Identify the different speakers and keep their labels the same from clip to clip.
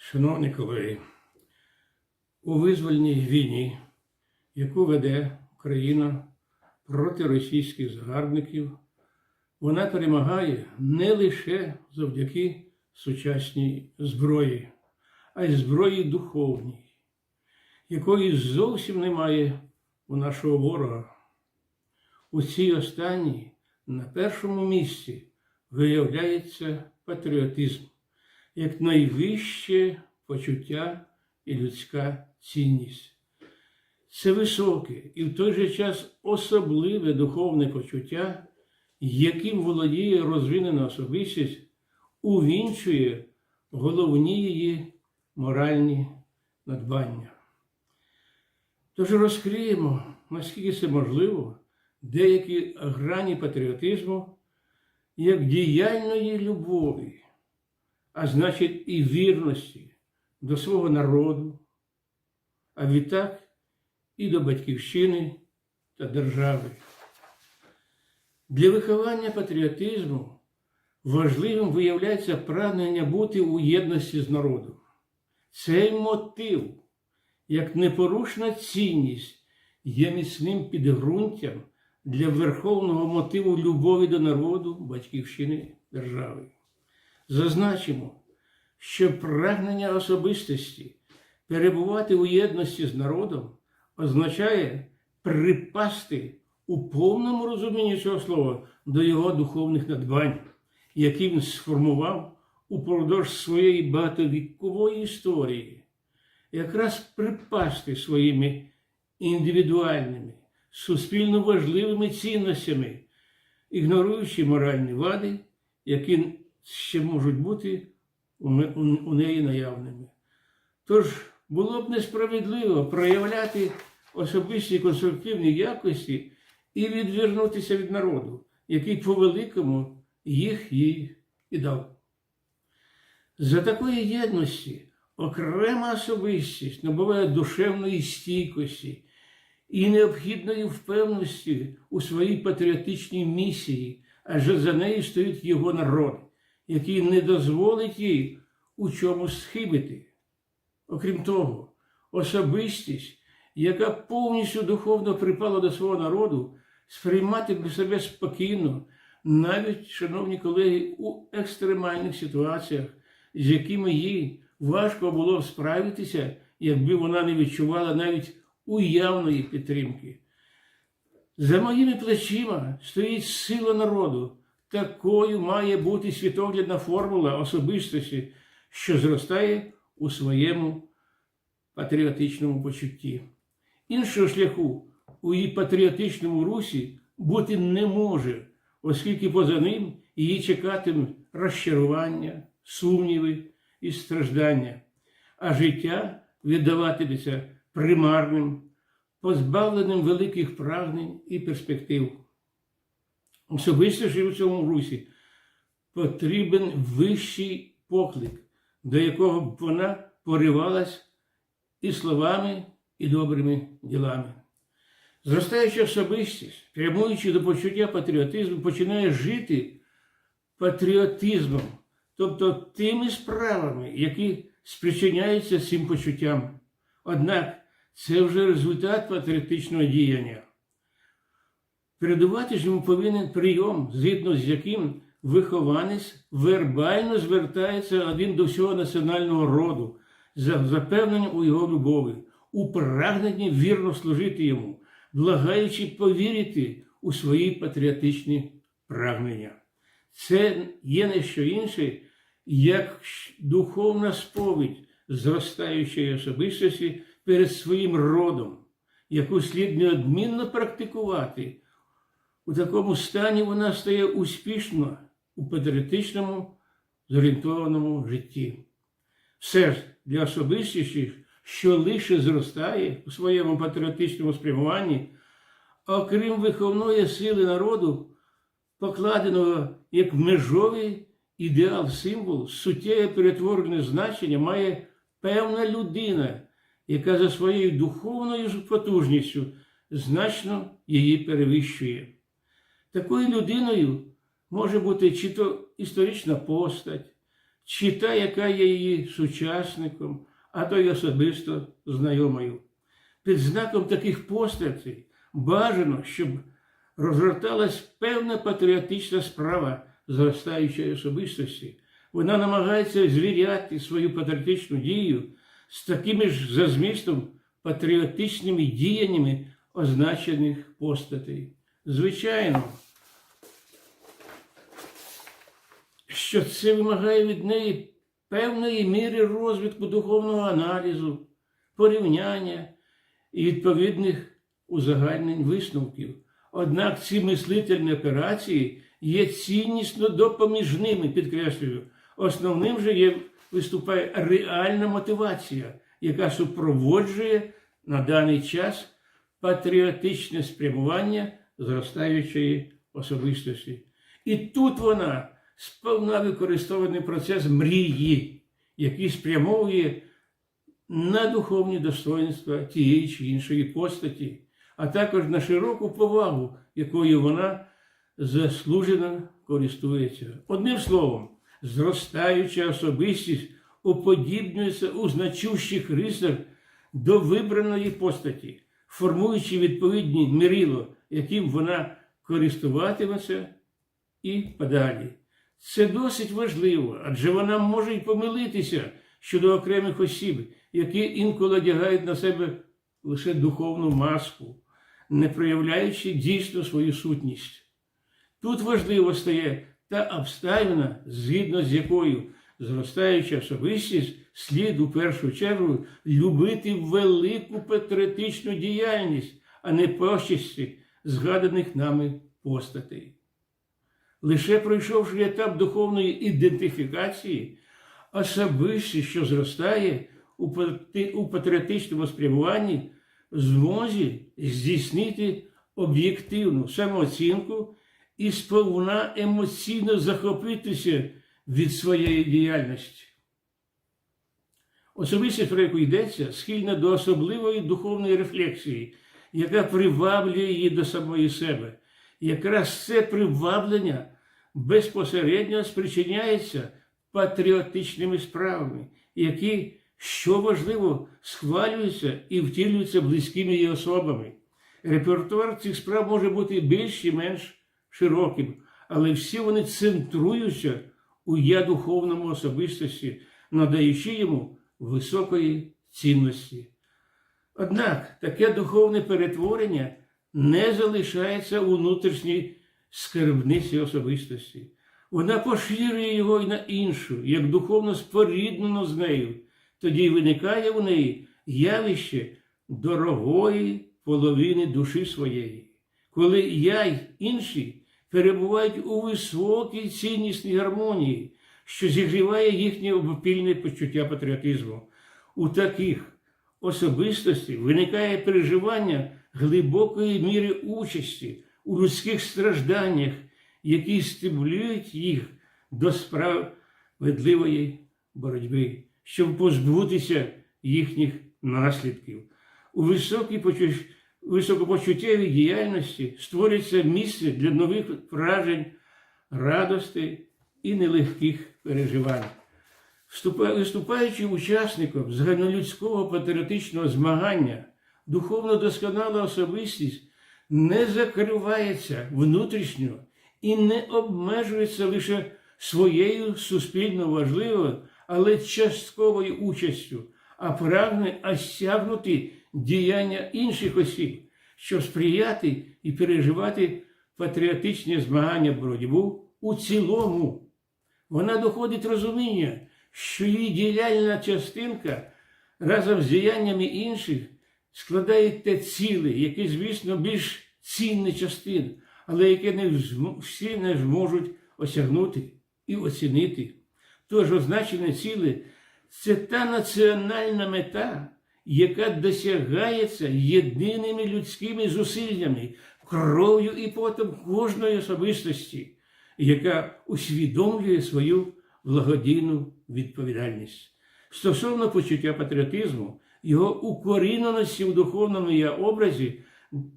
Speaker 1: Шановні колеги, у визвольній війні, яку веде Україна проти російських загарбників, вона перемагає не лише завдяки сучасній зброї, а й зброї духовній, якої зовсім немає у нашого ворога. У цій останній на першому місці виявляється патріотизм як найвище почуття і людська цінність. Це високе і в той же час особливе духовне почуття, яким володіє розвинена особистість, увінчує головні її моральні надбання. Тож розкриємо, наскільки це можливо, деякі грані патріотизму як діяльної любові, а значить і вірності до свого народу, а відтак і до батьківщини та держави. Для виховання патріотизму важливим виявляється прагнення бути у єдності з народом. Цей мотив, як непорушна цінність, є міцним підґрунтям для верховного мотиву любові до народу, батьківщини держави. Зазначимо, що прагнення особистості перебувати у єдності з народом означає припасти у повному розумінні цього слова до його духовних надбань, які він сформував упродовж своєї багатовікової історії, якраз припасти своїми індивідуальними, суспільно важливими цінностями, ігноруючи моральні вади, які ще можуть бути у неї наявними. Тож було б несправедливо проявляти особисті конструктивні якості і відвернутися від народу, який по великому їх їй і дав. За такої єдності окрема особистість набуває душевної стійкості і необхідної впевненості у своїй патріотичній місії, адже за нею стоїть його народ, який не дозволить їй у чомусь схибити. Окрім того, особистість, яка повністю духовно припала до свого народу, сприймати себе спокійно, навіть, шановні колеги, у екстремальних ситуаціях, з якими їй важко було справитися, якби вона не відчувала навіть уявної підтримки. За моїми плечима стоїть сила народу. Такою має бути світоглядна формула особистості, що зростає у своєму патріотичному почутті. Іншого шляху у її патріотичному русі бути не може, оскільки поза ним її чекатиме розчарування, сумніви і страждання, а життя віддаватиметься примарним, позбавленим великих прагнень і перспектив. Особисто ж у цьому русі потрібен вищий поклик, до якого б вона поривалась і словами, і добрими ділами. Зростаюча особистість, прямуючи до почуття патріотизму, починає жити патріотизмом, тобто тими справами, які спричиняються цим почуттям. Однак це вже результат патріотичного діяння. Передувати ж йому повинен прийом, згідно з яким вихованець вербально звертається один до всього національного роду, за запевненням у його любові, у прагненні вірно служити йому, благаючи повірити у свої патріотичні прагнення. Це є не що інше, як духовна сповідь зростаючої особистості перед своїм родом, яку слід неодмінно практикувати. У такому стані вона стає успішно у патріотичному зорієнтованому житті. Все ж для особистіших, що лише зростає у своєму патріотичному спрямуванні, окрім виховної сили народу, покладеного як межовий ідеал символ, суттєве перетворене значення має певна людина, яка за своєю духовною потужністю значно її перевищує. Такою людиною може бути чи то історична постать, чи та, яка є її сучасником, а то й особисто знайомою. Під знаком таких постатей бажано, щоб розгорталась певна патріотична справа зростаючої особистості. Вона намагається звіряти свою патріотичну дію з такими ж за змістом патріотичними діяннями означених постатей. Звичайно, що це вимагає від неї певної міри розвитку духовного аналізу, порівняння і відповідних узагальнень висновків. Однак ці мислительні операції є ціннісно допоміжними, підкреслюю. Основним же є виступає реальна мотивація, яка супроводжує на даний час патріотичне спрямування зростаючої особистості. І тут вона сповна використований процес мрії, який спрямовує на духовні достоинства тієї чи іншої постаті, а також на широку повагу, якою вона заслужено користується. Одним словом, зростаюча особистість уподібнюється у значущих рисах до вибраної постаті, формуючи відповідні мірило, яким вона користуватиметься і подалі. Це досить важливо, адже вона може й помилитися щодо окремих осіб, які інколи одягають на себе лише духовну маску, не проявляючи дійсно свою сутність. Тут важливо стає та обставина, згідно з якою зростаюча особистість слід у першу чергу любити велику патріотичну діяльність, а не почесті згаданих нами постатей. Лише пройшовши етап духовної ідентифікації, особистість, що зростає у патріотичному спрямуванні, в змозі здійснити об'єктивну самооцінку і сповна емоційно захопитися від своєї діяльності. Особистість, про яку йдеться, схильна до особливої духовної рефлексії, яка приваблює її до самої себе. Якраз це приваблення безпосередньо спричиняється патріотичними справами, які, що важливо, схвалюються і втілюються близькими її особами. Репертуар цих справ може бути більш чи менш широким, але всі вони центруються у я духовному особистості, надаючи йому високої цінності. Однак таке духовне перетворення не залишається у внутрішній скарбниці особистості. Вона поширює його й на іншу, як духовно споріднено з нею. Тоді виникає у неї явище дорогої половини душі своєї, коли я й інші перебувають у високій ціннісній гармонії, що зігріває їхнє обопільне почуття патріотизму. У таких особистостей виникає переживання глибокої міри участі у людських стражданнях, які стимулюють їх до справедливої боротьби, щоб позбутися їхніх наслідків. У високопочуттєвій діяльності створюється місце для нових вражень, радости і нелегких переживань. Виступаючи учасником загальнолюдського патріотичного змагання, духовно досконала особистість не закривається внутрішньо і не обмежується лише своєю суспільно важливою, але частковою участю, а прагне осягнути діяння інших осіб, щоб сприяти і переживати патріотичні змагання боротьбу у цілому. Вона доходить розуміння, що її діяльна частинка разом з діяннями інших складає те ціле, яке, звісно, більш цінне частин, але яке не всі не зможуть осягнути і оцінити. Тож означене ціле це та національна мета, яка досягається єдиними людськими зусиллями, кров'ю і потом кожної особистості, яка усвідомлює свою благодійну відповідальність. Стосовно почуття патріотизму, його укоріненості в духовному я образі,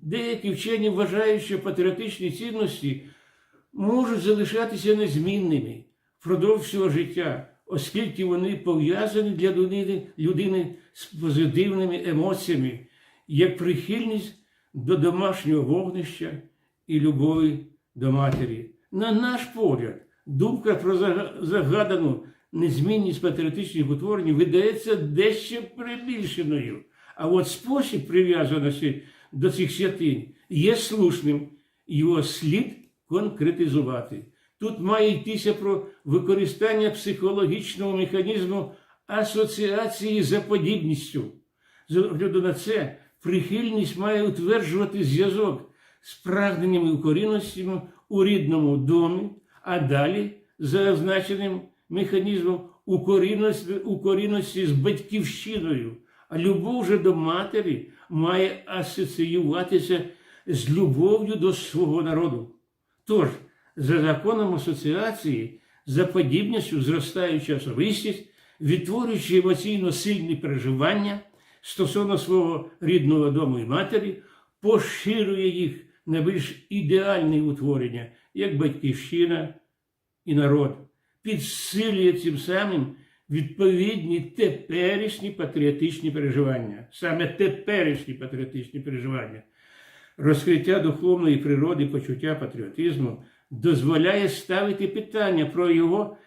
Speaker 1: деякі вчені вважають, що патріотичні цінності можуть залишатися незмінними впродовж всього життя, оскільки вони пов'язані для людини, з позитивними емоціями, як прихильність до домашнього вогнища і любові до матері. На наш погляд, думка про загадану незмінність патріотичних утворень видається дещо прибільшеною. А от спосіб прив'язаності до цих святинь є слушним, його слід конкретизувати. Тут має йтися про використання психологічного механізму асоціації за подібністю. З огляду на це, прихильність має утверджувати зв'язок з прагненнями укорінностями у рідному домі, а далі, за означеним механізмом укорінності, з батьківщиною. А любов же до матері має асоціюватися з любов'ю до свого народу. Тож, за законом асоціації, за подібністю зростаюча особистість, відтворюючи емоційно сильні переживання стосовно свого рідного дому і матері, поширює їх на більш ідеальні утворення, як батьківщина і народ, підсилює цим самим відповідні теперішні патріотичні переживання, саме теперішні патріотичні переживання. Розкриття духовної природи почуття патріотизму дозволяє ставити питання про його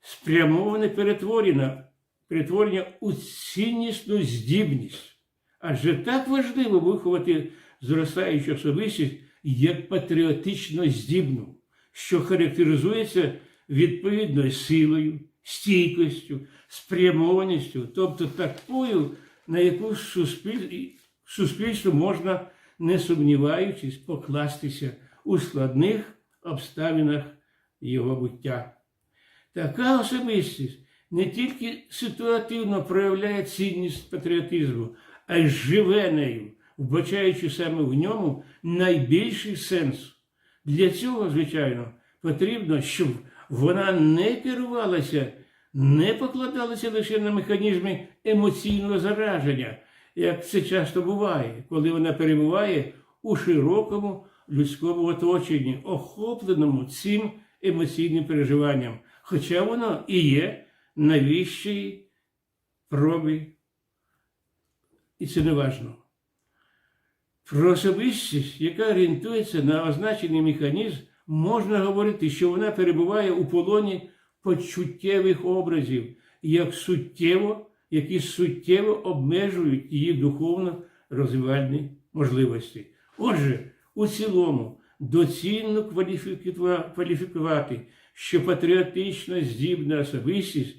Speaker 1: спрямоване перетворення, перетворення у ціннісну здібність. Адже так важливо виховати зростаючу особистість як патріотично здібну, що характеризується відповідною силою, стійкістю, спрямованістю, тобто такою, на яку суспіль- суспільство можна, не сумніваючись, покластися у складних обставинах його буття. Така особистість не тільки ситуативно проявляє цінність патріотизму, а й живе нею, вбачаючи саме в ньому найбільший сенс. Для цього, звичайно, потрібно, щоб вона не керувалася, не покладалася лише на механізми емоційного зараження, як це часто буває, коли вона перебуває у широкому людському оточенні, охопленому цим емоційним переживанням, хоча воно і є найвищої проби, і це не важно. Про особистість, яка орієнтується на означений механізм, можна говорити, що вона перебуває у полоні почуттєвих образів, як суттєво, які суттєво обмежують її духовно розвивальні можливості. Отже, у цілому доцільно кваліфікувати, що патріотично здібна особистість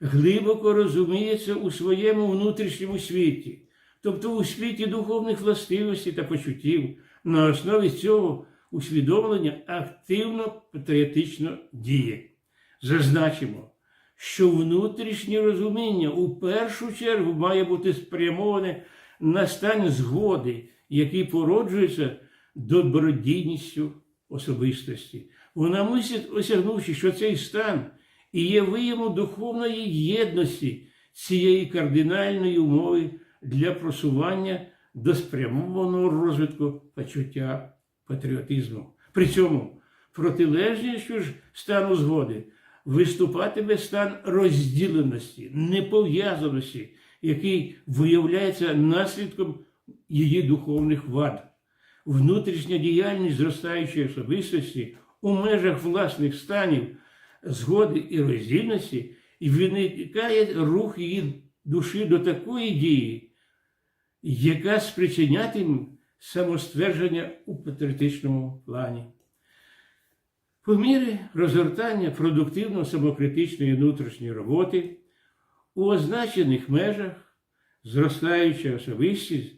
Speaker 1: глибоко розуміється у своєму внутрішньому світі, тобто у світі духовних властивостей та почуттів. На основі цього усвідомлення активно патріотично діє. Зазначимо, що внутрішнє розуміння у першу чергу має бути спрямоване на стан згоди, який породжується добродійністю особистості. Вона мусить, осягнувши, що цей стан і є виявом духовної єдності цієї кардинальної умови для просування до спрямованого розвитку почуття патріотизму. При цьому протилежністю ж стану згоди виступатиме стан розділеності, непов'язаності, який виявляється наслідком її духовних вад. Внутрішня діяльність зростаючої особистості у межах власних станів згоди і роздільності і виникає рух її душі до такої дії, яка спричинятиме самоствердження у патріотичному плані. По мірі розгортання продуктивно самокритичної внутрішньої роботи у означених межах зростаюча особистість,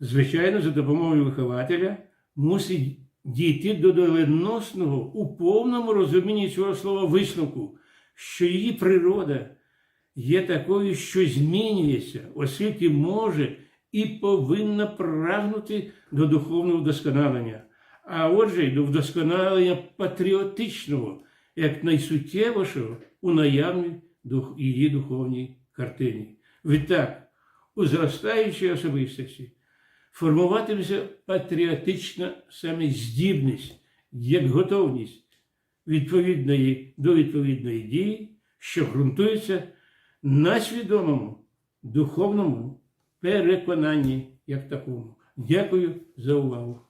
Speaker 1: звичайно, за допомогою вихователя, мусить дійти до доленосного у повному розумінні цього слова висновку, що її природа є такою, що змінюється, оскільки може і повинна прагнути до духовного вдосконалення, а отже, до вдосконалення патріотичного, як найсуттєвішого у наявній її духовній картині. Відтак, у зростаючій особистості формуватиметься патріотична саме здібність, як готовність відповідної до відповідної дії, що ґрунтується на свідомому духовному переконанні як такому. Дякую за увагу.